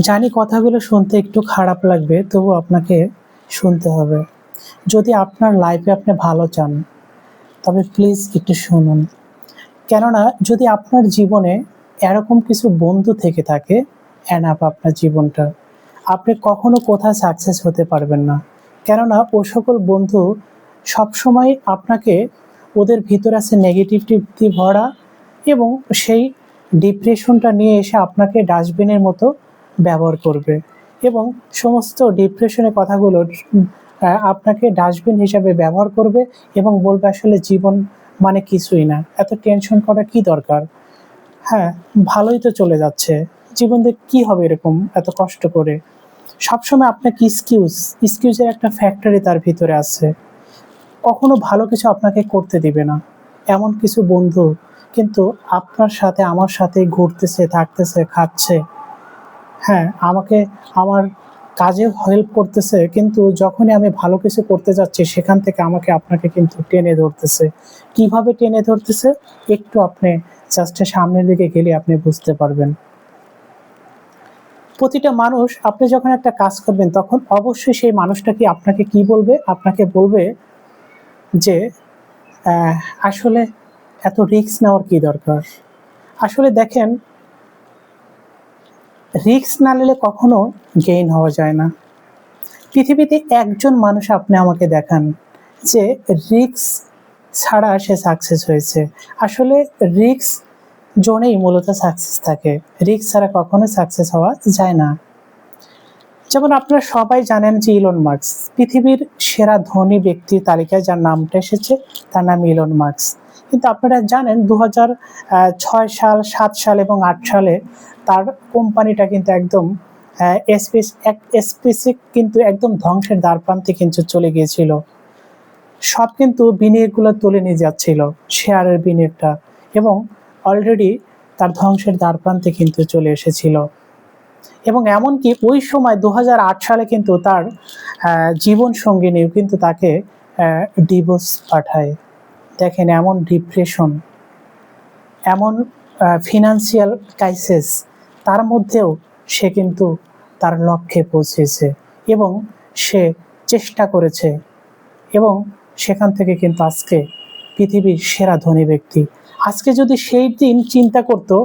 জানি কথাগুলো শুনতে একটু খারাপ লাগবে, তবু আপনাকে শুনতে হবে। যদি আপনার লাইফে আপনি ভালো চান, তবে প্লিজ একটু শুনুন। কেননা, যদি আপনার জীবনে এরকম কিছু বন্ধু থেকে থাকে এনাফ আপনার জীবনটা। আপনি কখনো কোথায় সাকসেস হতে পারবেন না। কেননা, ও সকল বন্ধু সবসময় আপনাকে ওদের ভিতরে আছে নেগেটিভিটি ভরা এবং সেই ডিপ্রেশনটা নিয়ে এসে আপনাকে ডাস্টবিনের মতো ব্যবহার করবে এবং সমস্ত ডিপ্রেশনের কথাগুলো আপনাকে ডাস্টবিন হিসাবে ব্যবহার করবে এবং বলবে আসলে জীবন মানে কিছুই না। এত টেনশন করা কি দরকার? হ্যাঁ ভালোই তো চলে যাচ্ছে। জীবন দিয়ে কী হবে এরকম এত কষ্ট করে? সবসময় আপনাকে এক্সকিউজ স্কিউজের একটা ফ্যাক্টরি তার ভিতরে আছে। কখনো ভালো কিছু আপনাকে করতে দিবে না। এমন কিছু বন্ধু কিন্তু আপনার সাথে, আমার সাথে ঘুরতেছে, থাকতেছে, খাচ্ছে। হ্যাঁ আমাকে আমার কাজে হেল্প করতেছে, কিন্তু যখনই আমি ভালো কিছু করতে যাচ্ছি, সেখান থেকে আমাকে আপনাকে কিন্তু টেনে ধরতেছে। কীভাবে টেনে ধরতেছে? একটু আপনি জাস্ট সামনের দিকে গেলে আপনি বুঝতে পারবেন। প্রতিটা মানুষ, আপনি যখন একটা কাজ করবেন, তখন অবশ্যই সেই মানুষটা কি আপনাকে কি বলবে? আপনাকে বলবে যে আসলে এত রিস্ক নেওয়ার কি দরকার? আসলে দেখেন রিস্ক না নিলে কখনো গেইন হওয়া যায় না। পৃথিবীতে একজন মানুষ আপনি আমাকে দেখান যে রিক্স ছাড়া সে সাকসেস হয়েছে। আসলে রিক্স জোনেই মূলত সাকসেস থাকে। রিক্স ছাড়া কখনো সাকসেস হওয়া যায় না। যেমন আপনারা সবাই জানেন যে ইলন মার্কস পৃথিবীর সেরা ধনী ব্যক্তির তালিকায় যার নামটা এসেছে, তার নাম ইলন মার্কস কিন্তু আপনারা জানেন দু ছয় সাল, সাত সাল এবং আট সালে তার কোম্পানিটা কিন্তু একদম স্পেসিক কিন্তু একদম ধ্বংসের দ্বারপ্রান্তে কিন্তু চলে গিয়েছিল। সব কিন্তু বিনিয়োগগুলো তুলে নিয়ে যাচ্ছিল, শেয়ারের বিনিয়োগটা এবং অলরেডি তার ধ্বংসের দ্বারপ্রান্তে কিন্তু চলে এসেছিল। এবং এমনকি ওই সময় দু হাজার আট সালে কিন্তু তার জীবন সঙ্গিনীও কিন্তু তাকে ডিভোর্স পাঠায়। দেখেন এমন ডিপ্রেশন এমন ফিনান্সিয়াল ক্রাইসিস তার মধ্যেও সে কিন্তু তার লক্ষ্যে পৌঁছেছে এবং সে চেষ্টা করেছে এবং সেখান থেকে কিন্তু আজকে পৃথিবীর সেরা ধনী ব্যক্তি। আজকে যদি সেই দিন চিন্তা করতো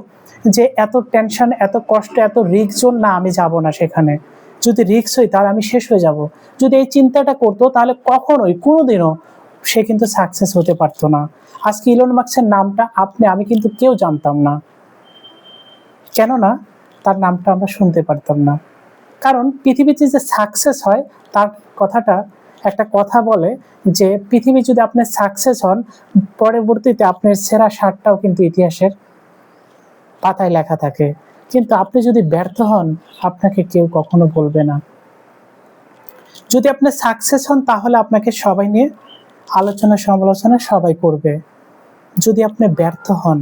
যে এত টেনশন এত কষ্ট, এত রিক্স জোন না, আমি যাব না সেখানে। যদি রিক্স হই তাহলে আমি শেষ হয়ে যাব। যদি এই চিন্তাটা করতো তাহলে কখনোই, কোনোদিনও সে কিন্তু সাকসেস হতে পারতো না। আজকে ইলন মার্কসের নামটা আপনি, আমি কিন্তু কেউ জানতাম না। কেননা তার নামটা আমরা শুনতে পারতাম না। কারণ পৃথিবীতে যে সাকসেস হয়, তার কথাটা একটা কথা বলে যে, পৃথিবী যদি আপনি সাকসেস হন, পরবর্তীতে আপনার সেরা সারটাও কিন্তু ইতিহাসের পাতায় লেখা থাকে। কিন্তু আপনি যদি ব্যর্থ হন, আপনাকে কেউ কখনো বলবে না। যদি আপনি সাকসেস হন, তাহলে আপনাকে সবাই নিয়ে আলোচনা সমালোচনা সবাই করবে। যদি আপনি ব্যর্থ হন,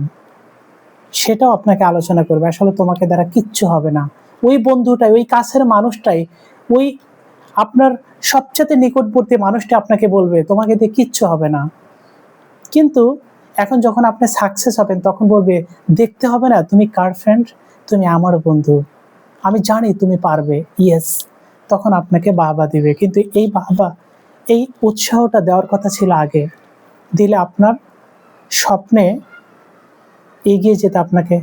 সেটাও আপনাকে আলোচনা করবে। আসলে তোমাকে দ্বারা কিচ্ছু হবে না। ওই বন্ধুটাই, ওই কাছের মানুষটাই, ওই আপনার সবচেয়ে নিকটবর্তী মানুষটা আপনাকে বলবে, তোমাকে দিয়ে কিচ্ছু হবে না। কিন্তু এখন যখন আপনি সাকসেস হবেন, তখন বলবে, দেখতে হবে না, তুমি কার ফ্রেন্ড তুমি আমার বন্ধু। আমি জানি তুমি পারবে। ইয়েস তখন আপনাকে বাহবা দিবে। কিন্তু এই বাহবা এই উৎসাহটা দেওয়ার কথা ছিল আগে। দিলে আপনার স্বপ্নে এগিয়ে যেতে আপনাকে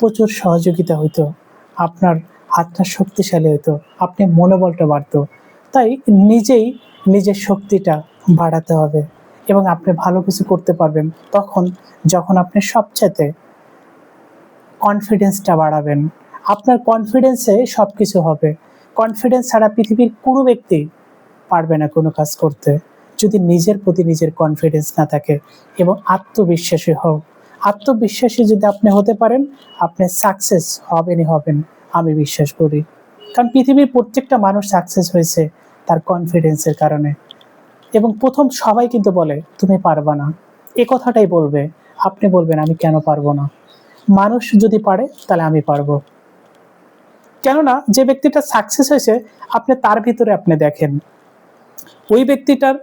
প্রচুর সহযোগিতা হতো আপনার হাতটা শক্তিশালী হতো আপনি মনোবলটা বাড়তো। তাই নিজেই নিজের শক্তিটা বাড়াতে হবে এবং আপনি ভালো কিছু করতে পারবেন। তখন যখন আপনি সবচেয়ে কনফিডেন্সটা বাড়াবেন, আপনার কনফিডেন্সে সব কিছু হবে। কনফিডেন্স ছাড়া পৃথিবীর কোনো ব্যক্তি পারবে না কোনো কাজ করতে। যদি নিজের প্রতি নিজের কনফিডেন্স না থাকে এবং আত্মবিশ্বাসী হও। আত্মবিশ্বাসী যদি আপনি হতে পারেন, আপনি সাকসেস হবেনই হবেন, আমি বিশ্বাস করি। কারণ পৃথিবীর প্রত্যেকটা মানুষ সাকসেস হয়েছে তার কনফিডেন্সের কারণে। এবং প্রথম সবাই কিন্তু বলে, তুমি পারবা না। এ কথাটাই বলবে, আপনি বলবেন, আমি কেন পারব না? মানুষ যদি পারে, তাহলে আমি পারব। কেননা, যে ব্যক্তিটা সাকসেস হয়েছে, আপনি তার ভিতরে আপনি দেখেন। ওই ব্যক্তিটার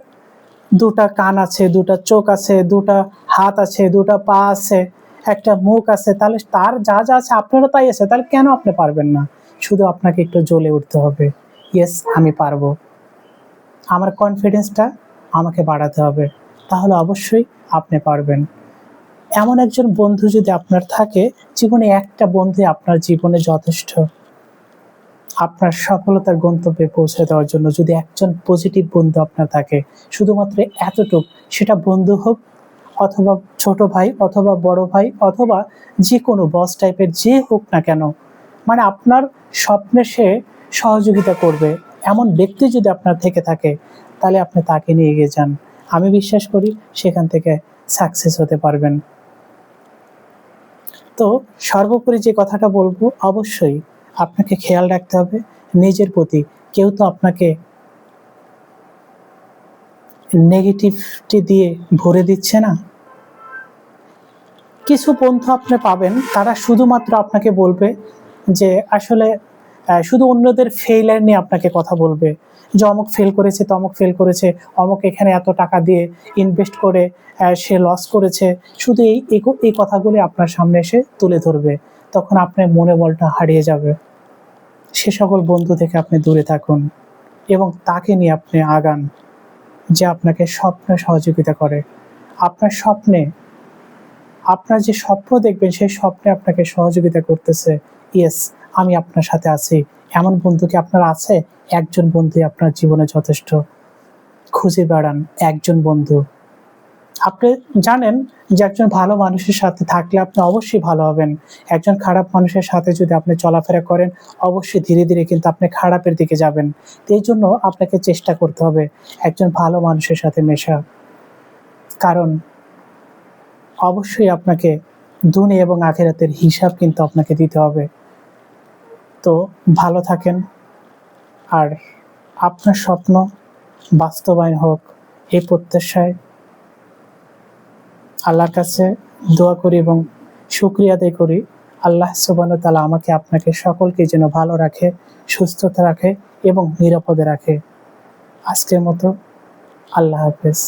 দুটা কান আছে, দুটা চোখ আছে, দুটা হাত আছে, দুটা পা আছে, একটা মুখ আছে। তাহলে তার যা যা আছে আপনারও তাই আছে, তাহলে কেন আপনি পারবেন না? শুধু আপনাকে একটু জ্বলে উঠতে হবে। ইয়েস আমি পারব। আমার কনফিডেন্সটা আমাকে বাড়াতে হবে। তাহলে অবশ্যই আপনি পারবেন। এমন একজন বন্ধু যদি আপনার থাকে, জীবনে একটা বন্ধু আপনার জীবনে যথেষ্ট। আপনার সফলতার গন্তব্যে পৌঁছে দেওয়ার জন্য যদি একজন পজিটিভ বন্ধু আপনার থাকে, শুধুমাত্র এতটুক, সেটা বন্ধু হোক অথবা ছোট ভাই অথবা বড় ভাই অথবা যে কোনো বস টাইপের যে হোক না কেন মানে আপনার স্বপ্নে সে সহযোগিতা করবে। এমন ব্যক্তি যদি আপনার থেকে থাকে, তাহলে আপনি তাকে নিয়ে এগিয়ে যান। আমি বিশ্বাস করি সেখান থেকে সাকসেস হতে পারবেন। তো সর্বোপরি যে কথাটা বলব, অবশ্যই আপনাকে খেয়াল রাখতে হবে। নিজের প্রতি কেউ তো আপনাকে নেগেটিভটি দিয়ে ভরে দিচ্ছে না। কিছু বন্ধু আপনি পাবেন, তারা শুধুমাত্র আপনাকে বলবে যে আসলে শুধু অন্যদের ফেইলার নিয়ে আপনাকে কথা বলবে। যে অমুক ফেল করেছে, তমুক ফেল করেছে, অমুক এখানে এত টাকা দিয়ে ইনভেস্ট করে সে লস করেছে। শুধু এই এই কথাগুলি আপনার সামনে এসে তুলে ধরবে। তখন আপনার মনে বলটা হারিয়ে যাবে। সে সকল বন্ধু থেকে আপনি দূরে থাকুন এবং তাকে নিয়ে আপনি আগান যে আপনাকে স্বপ্নে সহযোগিতা করে। আপনার স্বপ্নে, আপনার যে স্বপ্ন দেখবেন সেই স্বপ্নে আপনাকে সহযোগিতা করতেছে, ইয়েস, আমি আপনার সাথে আছি। এমন বন্ধু কি আপনার আছে? একজন বন্ধু আপনার জীবনে যথেষ্ট। খুঁজে বেড়ান, একজন বন্ধু। আপনি জানেন যে একজন ভালো মানুষের সাথে থাকলে আপনি অবশ্যই ভালো হবেন। একজন খারাপ মানুষের সাথে যদি আপনি চলাফেরা করেন, অবশ্যই ধীরে ধীরে কিন্তু আপনি খারাপের দিকে যাবেন। এই জন্য আপনাকে চেষ্টা করতে হবে একজন ভালো মানুষের সাথে মেশা। কারণ অবশ্যই আপনাকে দুনি এবং আখেরাতের হিসাব কিন্তু আপনাকে দিতে হবে। তো ভালো থাকেন। আর আপনার স্বপ্ন বাস্তবায়ন হোক, এই প্রত্যাশায় আল্লাহর কাছে দোয়া করি এবং শুক্রিয়া আদায় করি। আল্লাহ সুবান তালা আমাকে আপনাকে সকলকে যেন ভালো রাখে, সুস্থতা রাখে এবং নিরাপদে রাখে। আজকের মতো আল্লাহ হাফেজ।